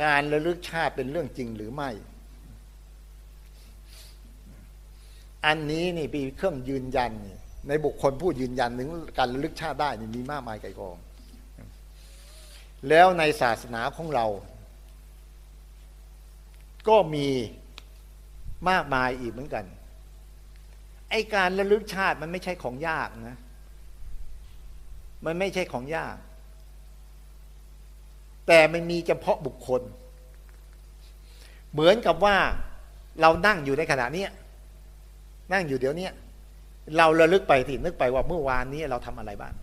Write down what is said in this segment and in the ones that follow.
การระลึกชาติเป็นเรื่องจริงหรือไม่ อันนี้นี่เป็นเครื่องยืนยัน ในบุคคลผู้ยืนยันถึงการระลึกชาติได้นี่มีมากมายไกลกอง แล้วในศาสนาของเรา ก็มีมากมายอีกเหมือนกัน ไอการระลึกชาติมันไม่ใช่ของยากนะ มันไม่ใช่ของยาก แต่มันมีเฉพาะบุคคล เหมือนกับว่าเรานั่งอยู่ในขณะนี้นั่งอยู่เดี๋ยวนี้เราระลึกไปสินึกไปว่าเมื่อวานนี้เราทำอะไรบ้าง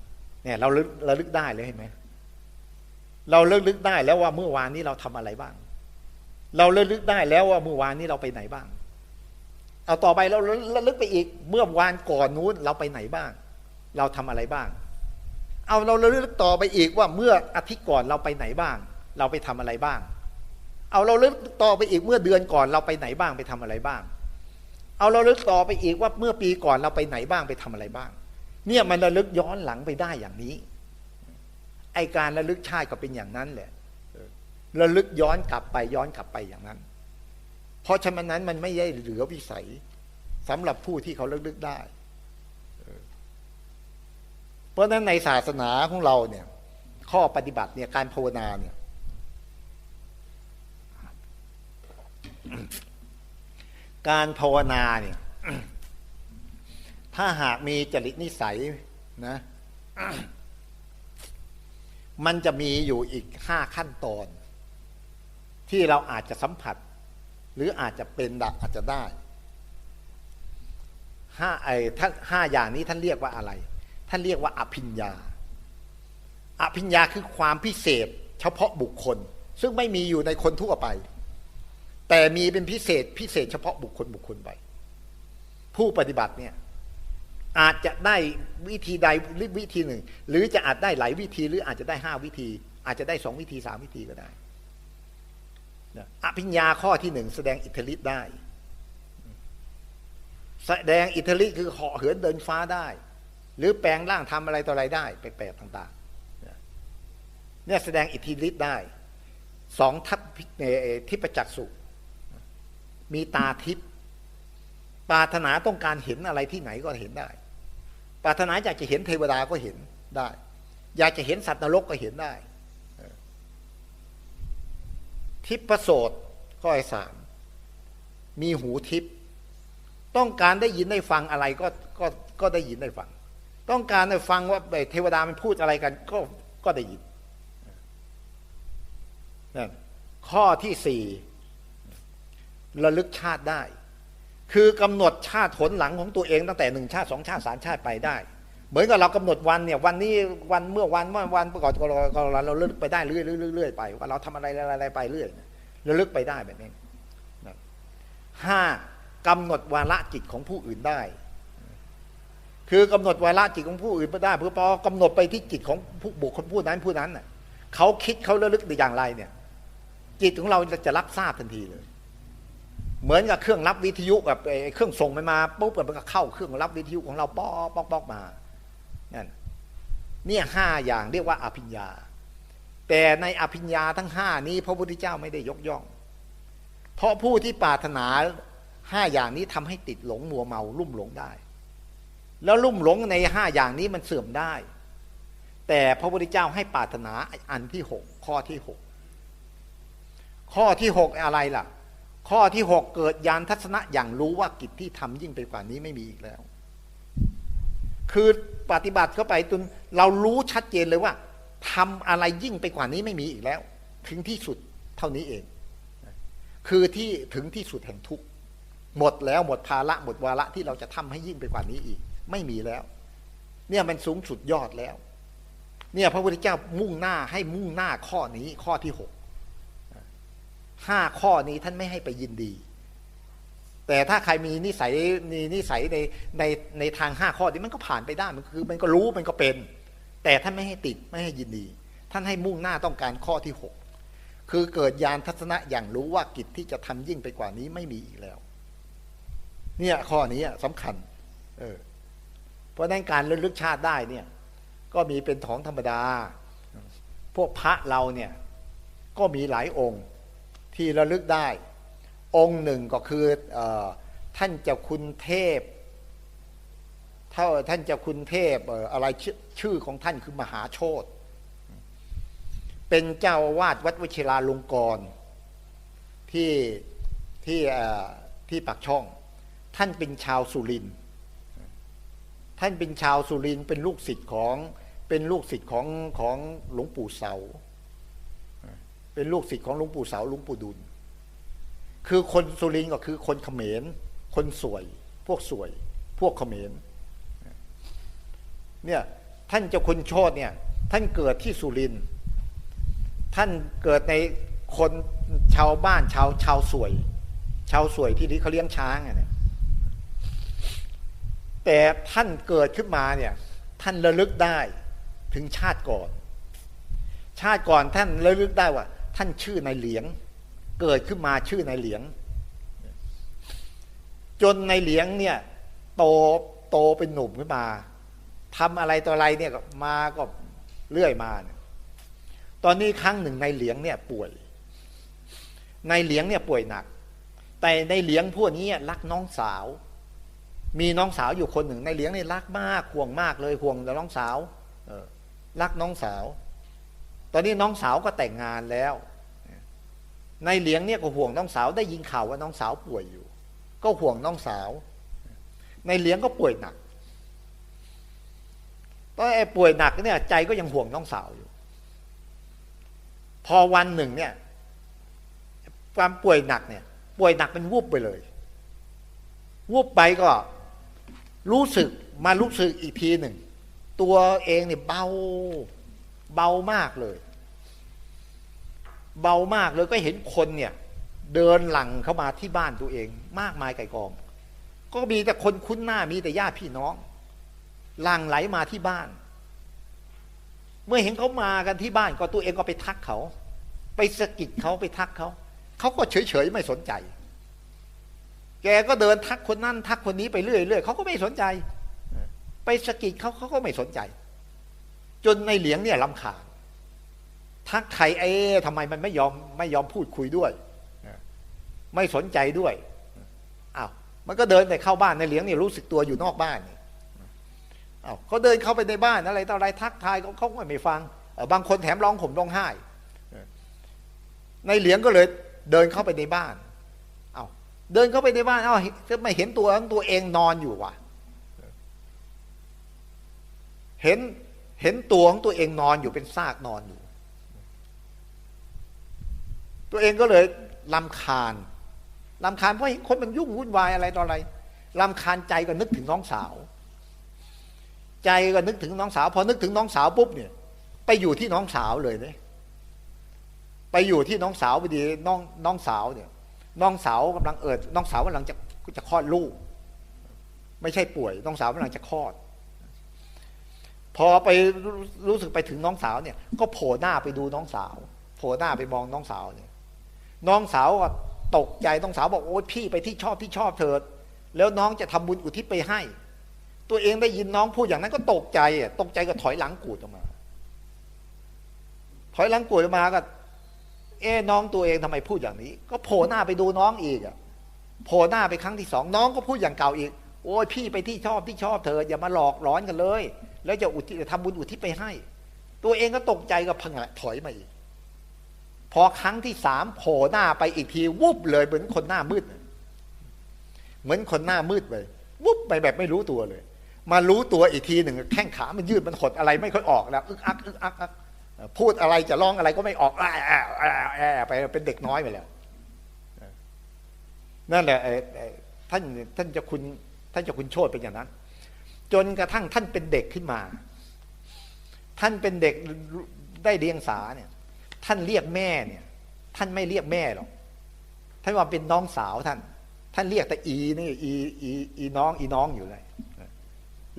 เนี่ย เราระลึกได้เลยเห็นไหมเราระลึกได้แล้วว่าเมื่อวานนี้เราทำอะไรบ้าง เราระลึกได้แล้วว่าเมื่อวานนี้เราไปไหนบ้าง เอาต่อไปเราระลึกไปอีก เมื่อวานก่อนนู้นเราไปไหนบ้าง เราทำอะไรบ้าง เอาเราระลึกต่อไปอีกว่าเมื่ออาทิตย์ก่อนเราไปไหนบ้าง เราไปทำอะไรบ้าง เอาเราระลึกต่อไปอีกเมื่อเดือนก่อนเราไปไหนบ้างไปทำอะไรบ้าง เอาเราเลึกต่อไปอีกว่าเมื่อปีก่อนเราไปไหนบ้างไปทำอะไรบ้าง เนี่ยมันระลึกย้อนหลังไปได้อย่างนี้ ไอการระลึกชาติก็เป็นอย่างนั้นแหละระลึกย้อนกลับไปย้อนกลับไปอย่างนั้น เพราะฉะนั้นมันไม่ได้เหลือวิสัยสำหรับผู้ที่เขาระลึกได้ ราะฉะนั้นในศาสนาของเราเนี่ย ข้อปฏิบัติเนี่ยการภาวนาเนี่ย การภาวนาเนี่ย ถ้าหากมีจริตนิสัยนะ มันจะมีอยู่อีกห้าขั้นตอน ที่เราอาจจะสัมผัส หรืออาจจะเป็นดักอาจจะได้ห้าไอ้ท่านห้าอย่างนี้ท่านเรียกว่าอะไร ท่านเรียกว่าอภิญญา อภิญญาคือความพิเศษ เฉพาะบุคคล ซึ่งไม่มีอยู่ในคนทั่วไป แต่มีเป็นพิเศษพิเศษเฉพาะบุคคลบุคคลไปผู้ปฏิบัติเนี่ยอาจจะได้วิธีใดหรือวิธีหนึ่ง หรือจะอาจได้หลายวิธีหรืออาจจะได้ห้าวิธี อาจจะได้สองวิธีสามวิธีก็ได้อภิญญาข้อที่หนึ่งแสดงอิทธิฤทธิ์ได้ แสดงอิทธิฤทธิ์คือเหาะเหินเดินฟ้าได้ หรือแปลงร่างทำอะไรต่ออะไรได้แปลกๆต่างๆเนี่ยแสดงอิทธิฤทธิ์ได้สองทัพทิพจักสุมีตาทิพย์ปรารถนาต้องการเห็นอะไรที่ไหนก็เห็นได้ ปรารถนาอยากจะเห็นเทวดาก็เห็นได้ อยากจะเห็นสัตว์นรกก็เห็นได้ ทิพโสดข้อสามมีหูทิพต้องการได้ยินได้ฟังอะไรก็ก็ก็ได้ยินได้ฟัง ต้องการฟังว่าเทวดามันพูดอะไรกัน ก็ก็ได้ยินนั่นข้อที่สี่ระลึกชาติได้ คือกำหนดชาติผลหลังของตัวเองตั้งแต่หนึ่งชาติสองชาติสามชาติไปได้ เหมือนกับเรากำหนดวันเนี่ยวันนี้วันเมื่อวันเมื่อวันประกอบเราเราเลื่อไปได้เรื่อยๆเรื่อยๆไปว่าเราทำอะไรอะไรไปเรื่อยระลึกไปได้แบบนี้ห้ากำหนดวาระจิตของผู้อื่นได้ คือกำหนดวาระจิตของผู้อื่นไปได้เพื่อพอกำหนดไปที่จิตของผู้บุคคลผู้นั้นผู้นั้นน่ะเขาคิดเขาระลึกอย่างไรเนี่ย จิตของเราจะรับทราบทันทีเลย เหมือนกับเครื่องรับวิทยุแบบเครื่องส่งไปมาปุ๊บมันก็เข้าเครื่องรับวิทยุของเราป๊อกป๊อกป๊อกมานั่นเนี่ยห้าอย่างเรียกว่าอภิญญา แต่ในอภิญญาทั้งห้านี้ พระพุทธเจ้าไม่ได้ยกย่อง เพราะผู้ที่ปรารถนาห้าอย่างนี้ทำให้ติดหลงมัวเมาลุ่มหลงได้ แล้วลุ่มหลงในห้าอย่างนี้มันเสื่อมได้ แต่พระพุทธเจ้าให้ปรารถนาอันที่หกข้อที่หกข้อที่หกอะไรล่ะ ข้อที่หกเกิดยานทัศนะอย่างรู้ว่ากิจที่ทำยิ่งไปกว่านี้ไม่มีอีกแล้ว คือปฏิบัติเข้าไปจนเรารู้ชัดเจนเลยว่าทำอะไรยิ่งไปกว่านี้ไม่มีอีกแล้ว ถึงที่สุดเท่านี้เอง คือที่ถึงที่สุดแห่งทุกหมดแล้วหมดภาระหมดวาระที่เราจะทำให้ยิ่งไปกว่านี้อีก ไม่มีแล้ว เนี่ยมันสูงสุดยอดแล้ว เนี่ยพระพุทธเจ้ามุ่งหน้าให้มุ่งหน้าข้อนี้ข้อที่หกห้าข้อนี้ท่านไม่ให้ไปยินดี แต่ถ้าใครมีนิสัยมีนิสัยในในในทางห้าข้อนี้มันก็ผ่านไปได้มันคือ มันก็รู้มันก็เป็น แต่ท่านไม่ให้ติดไม่ให้ยินดี ท่านให้มุ่งหน้าต้องการข้อที่หกคือเกิดยานทัศนะอย่างรู้ว่ากิจที่จะทำยิ่งไปกว่านี้ไม่มีอีกแล้ว เนี่ยข้อนี้สำคัญ เออ ราะนั้นการระลึกชาติได้เนี่ยก็มีเป็นของธรรมดา พวกพระเราเนี่ยก็มีหลายองค์ที่ระลึกได้ องค์หนึ่งก็คือออท่านเจ้าคุณเทพเท่าท่านเจ้าคุณเทพอออะไรชื่อชื่อของท่านคือมหาโชตเป็นเจ้าวาดวัดวชิราลงกรที่ที่ที่ปากช่อง ท่านเป็นชาวสุรินทร์ ท่านเป็นชาวสุรินเป็นลูกศิษย์ของเป็นลูกศิษย์ของของหลวงปู่เสา เป็นลูกศิษย์ของหลวงปู่เสาหลวงปู่ดุล คือคนสุรินก็คือคนเขมร คนสวย พวกสวย พวกเขมร เนี่ยท่านเจ้าคุณโชตเนี่ย ท่านเกิดที่สุริน ท่านเกิดในคนชาวบ้านชาวชาวสวย ชาวสวยที่นี่เขาเลี้ยงช้างอะเนี่ย แต่ท่านเกิดขึ้นมาเนี่ยท่านระลึกได้ถึงชาติก่อน ชาติก่อนท่านระลึกได้ว่า ท่านชื่อนายเหลียง เกิดขึ้นมาชื่อนายเหลียง จนนายเหลียงเนี่ยโตโตเป็นหนุ่มขึ้นมาทำอะไรต่ออะไรเนี่ยมาก็เรื่อยมาเนี่ยตอนนี้ครั้งหนึ่งนายเหลียงเนี่ยป่วยนายเหลียงเนี่ยป่วยหนัก แต่นายเหลียงพวกนี้รักน้องสาว มีน้องสาวอยู่คนหนึ่งในเลี้ยงนี่รักมากห่วงมากเลยห่วงแต่น้องสาวเออรักน้องสาว ตอนนี้น้องสาวก็แต่งงานแล้ว ในเลี้ยงเนี่ยก็ห่วงน้องสาวได้ยินข่าวว่าน้องสาวป่วยอยู่ ก็ห่วงน้องสาว ในเลี้ยงก็ป่วยหนักตอนไอ้ป่วยหนักเนี่ยใจก็ยังห่วงน้องสาวอยู่ พอวันหนึ่งเนี่ยความป่วยหนักเนี่ย ป่วยหนักเป็นวูบไปเลยวูบไปก็ รู้สึกมารู้สึกอีกทีหนึ่ง ตัวเองเนี่ยเบาเบามากเลย เบามากเลยก็เห็นคนเนี่ย เดินหลังเข้ามาที่บ้านตัวเอง มากมายไก่กอง ก็มีแต่คนคุ้นหน้ามีแต่ญาติพี่น้องหลังไหลมาที่บ้าน เมื่อเห็นเขามากันที่บ้านก็ตัวเองก็ไปทักเขา ไปสะกิดเขาไปทักเขาเขาก็เฉยๆไม่สนใจ แกก็เดินทักคนนั้นทักคนนี้ไปเรื่อยๆเขาก็ไม่สนใจ ไปสกิดเขาเขาก็ไม่สนใจ จนในเหลียงเนี่ยลำคาญทักใครเอ๊ทำไมมันไม่ยอมไม่ยอมพูดคุยด้วยไม่สนใจด้วยอ้าวมันก็เดินไปเข้าบ้านในเหลียงเนี่ยรู้สึกตัวอยู่นอกบ้านเอาวเขาเดินเข้าไปในบ้านอะไรต่ออะไรทักทายเขาเขาไม่ฟังบางคนแถมร้องผมร้องไห้ในเหลียงก็เลยเดินเข้าไปในบ้าน เดินเข้าไปในบ้านเอาจะไม่เห็นตัวของตัวเองนอนอยู่ว่ะ เห็นเห็นตัวของตัวเองนอนอยู่เป็นซากนอนอยู่ ตัวเองก็เลยลำคาญลำคาญเพราะคนมันยุ่งวุ่นวายอะไรต่ออะไรลำคาญใจก็นึกถึงน้องสาว ใจก็นึกถึงน้องสาว พอนึกถึงน้องสาวปุ๊บเนี่ย ไปอยู่ที่น้องสาวเลยเนี่ยไปอยู่ที่น้องสาวพอดีน้องน้องสาวเนี่ย น้องสาวกำลังเอิดน้องสาวกำลังจะจะคลอดลูก ไม่ใช่ป่วย น้องสาวกำลังจะคลอด พอไปรู้สึกไปถึงน้องสาวเนี่ย ก็โผล่หน้าไปดูน้องสาว โผล่หน้าไปมองน้องสาวเนี่ย น้องสาวก็ตกใจน้องสาวบอกโอ๊ยพี่ไปที่ชอบที่ชอบเถิด แล้วน้องจะทำบุญอุทิศไปให้ ตัวเองได้ยินน้องพูดอย่างนั้นก็ตกใจอะตกใจก็ถอยหลังกูดออกมา ถอยหลังกูดออกมาก็ เอ๊น้องตัวเองทำไมพูดอย่างนี้ ก็โผล่หน้าไปดูน้องอีกอะโผล่หน้าไปครั้งที่สองน้องก็พูดอย่างเก่าอีก โอ้ยพี่ไปที่ชอบที่ชอบเธออย่ามาหลอกร้อนกันเลย แล้วจะอุทิศทำบุญอุทิศไปให้ ตัวเองก็ตกใจก็พังถอยมาอีก พอครั้งที่สามโผล่หน้าไปอีกทีวุบเลยเหมือนคนหน้ามืด เหมือนคนหน้ามืดไปวุบไปแบบไม่รู้ตัวเลย มารู้ตัวอีกทีหนึ่งแข้งขามันยืดมันหดอะไรไม่ค่อยออกแล้วอึกอักอึกอัก พูดอะไรจะร้องอะไรก็ไม่ออกแอะแอะไปเป็นเด็กน้อยไปแล้วนั่นแหละท่านท่านจะคุณท่านจะคุณโชดเป็นอย่างนั้น จนกระทั่งท่านเป็นเด็กขึ้นมา ท่านเป็นเด็กได้เรียงสาเนี่ย ท่านเรียกแม่เนี่ย ท่านไม่เรียกแม่หรอกท่านว่าเป็นน้องสาวท่าน ท่านเรียกแต่อีนี่อีอีอีน้องอีน้องอยู่เลย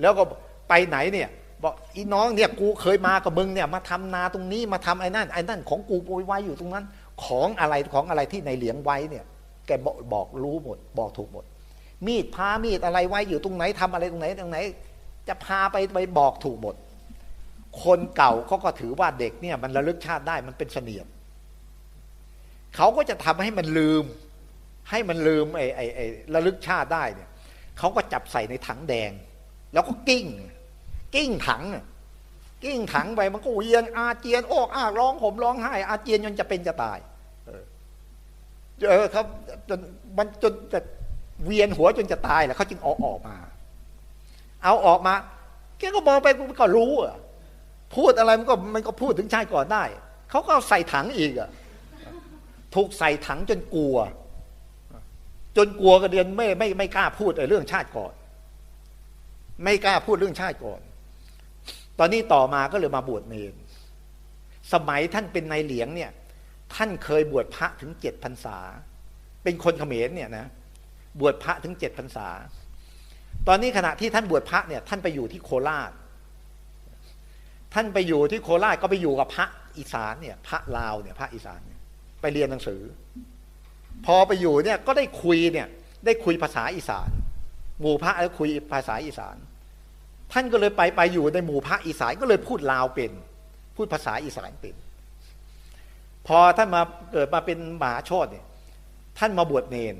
แล้วก็ไปไหนเนี่ย บอกอีน้องเนี่ยกูเคยมากับมึงเนี่ยมาทำนาตรงนี้มาทำไอ้นั่นไอ้นั่นของกูปุยไว้อยู่ตรงนั้น ของอะไรของอะไรที่ในเหลียงไว้เนี่ย แกบอกบอกรู้หมด บอกถูกหมด มีดพามีดอะไรไว้อยู่ตรงไหนทำอะไรตรงไหนตรงไหน จะพาไปไปบอกถูกหมด คนเก่าเขาก็ถือว่าเด็กเนี่ย มันระลึกชาติได้มันเป็นเสนียดเขาก็จะทำให้มันลืม ให้มันลืมไอ้ไอ้ไอ้ระลึกชาติได้เนี่ยเขาก็จับใส่ในถังแดง แล้วก็กิ้ง กิ้งถังอะกิ้งถังไปมันก็เวียนอาเจียนโอกอากร้องห่มร้องไห้อาเจียนจนจะเป็นจะตาย เออเออครับจนมันจนจะเวียนหัวจนจะตายแหละเขาจึงเอาออกมา เอาออกมาแกก็มองไปมันก็รู้อะพูดอะไรมันก็มันก็พูดถึงชาติก่อนได้เขาก็าใส่ถังอีกอะถูกใส่ถังจนกลัว จนกลัวกระเดียนไม่ไม่ไม่กล้าพูดไอ้เรื่องชาติก่อน ไม่กล้าพูดเรื่องชาติก่อน ตอนนี้ต่อมาก็เลยมาบวชเนรสมัยท่านเป็นนายเหลียงเนี่ย ท่านเคยบวชพระถึงเจ็ดพรรษา เป็นคนเขมรเนี่ยนะบวชพระถึงเจ็ดพรรษา ตอนนี้ขณะที่ท่านบวชพระเนี่ย ท่านไปอยู่ที่โคราช ท่านไปอยู่ที่โคราชก็ไปอยู่กับพระอีสานเนี่ย พระลาวเนี่ยพระอีสานเนี่ยไปเรียนหนังสือ พอไปอยู่เนี่ยก็ได้คุยเนี่ย ได้คุยภาษาอีสานหมู่พระแล้วคุยภาษาอีสาน ท่านก็เลยไปไปอยู่ในหมู่พระอีสานก็เลยพูดลาวเป็น พูดภาษาอีสานเป็น พอท่านมาเกิดมาเป็นมหาชดเนี่ยท่านมาบวชเนน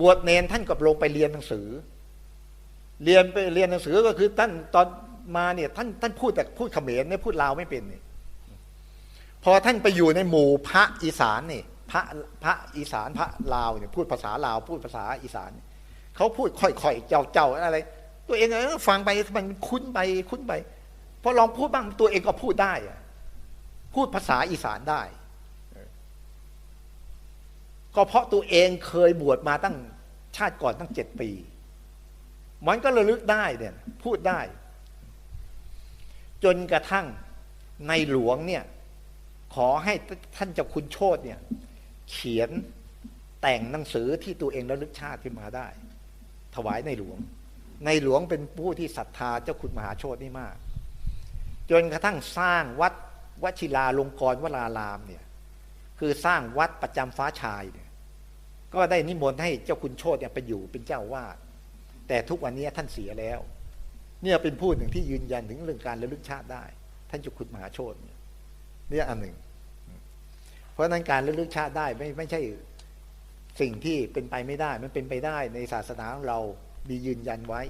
บวชเนนท่านก็ลงไปเรียนหนังสือ เรียนไปเรียนหนังสือก็คือท่านตอนมาเนี่ยท่านท่านพูดแต่พูดเขมรเนี่ยพูดลาวไม่เป็นเนี่ยพอท่านไปอยู่ในหมู่พระอีสานเนี่ยพระพระอีสานพระลาวเนี่ยพูดภาษาลาว พูดภาษาอีสาน เขาพูดค่อยๆเจ้าเจ้าอะไร ตัวเองเออฟังไปมันคุ้นไปคุ้นไปพอลองพูดบ้างตัวเองก็พูดได้อะพูดภาษาอีสานได้ ก็เพราะตัวเองเคยบวชมาตั้งชาติก่อนตั้งเจ็ดปี มันก็ระลึกได้เนี่ย พูดได้ จนกระทั่งในหลวงเนี่ย ขอให้ท่านเจ้าคุณโชตเนี่ย เขียนแต่งหนังสือที่ตัวเองระลึกชาติขึ้นมาได้ ถวายในหลวง ในหลวงเป็นผู้ที่ศรัทธาเจ้าคุณมหาโชตนี่มาก จนกระทั่งสร้างวัดวชิราลงกรวรารามเนี่ยคือสร้างวัดประจำฟ้าชายเนี่ยก็ได้นิมนต์ให้เจ้าคุณโชตเนี่ยไปอยู่เป็นเจ้าวาดแต่ทุกวันนี้ท่านเสียแล้ว เนี่ยเป็นผู้หนึ่งที่ยืนยันถึงเรื่องการระลึกชาติได้ ท่านเจ้าคุณมหาโชตเนี่ยเนี่ยอันหนึ่ง เพราะฉะนั้นการระลึกชาติได้ไม่ไม่ใช่สิ่งที่เป็นไปไม่ได้ มันเป็นไปได้ในศาสนาของเรา มียืนยันไว้